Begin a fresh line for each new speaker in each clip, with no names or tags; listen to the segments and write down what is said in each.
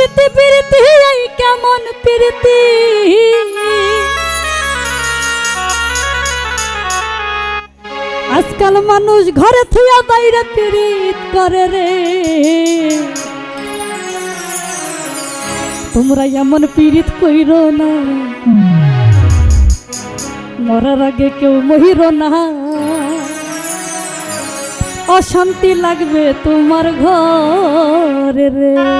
প্রীতি প্রীতি, এই কেমন প্রীতি? আজকাল মানুষ ঘরে থুয়া বাইরে প্রীত করে রে। তোমরা এমন পীড়িত কইর না। মরার আগে কেউ মহির না। অশান্তি লাগবে তোমার ঘরে রে।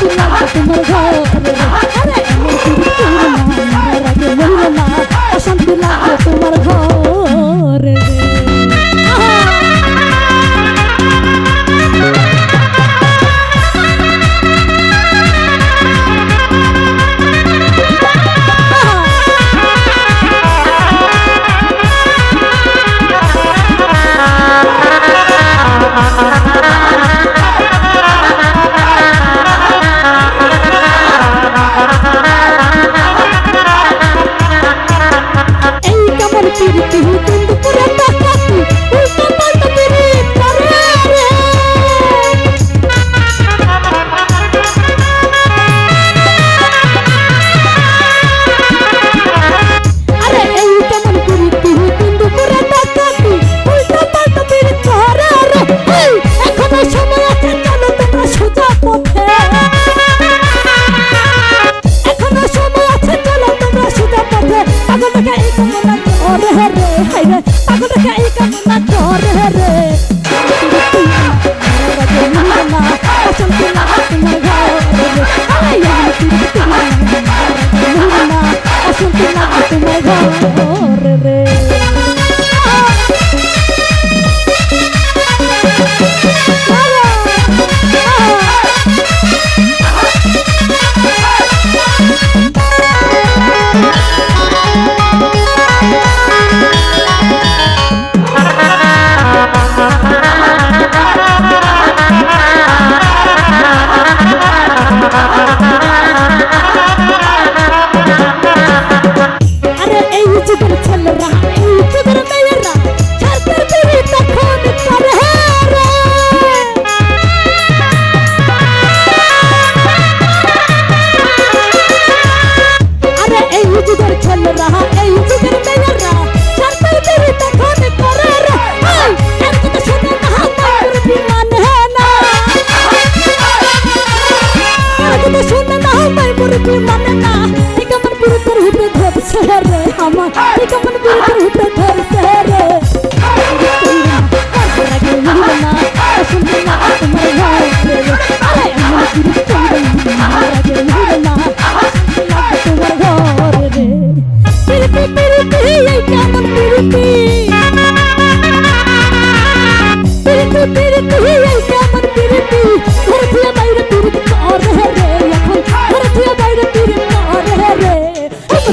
তোমার ঘর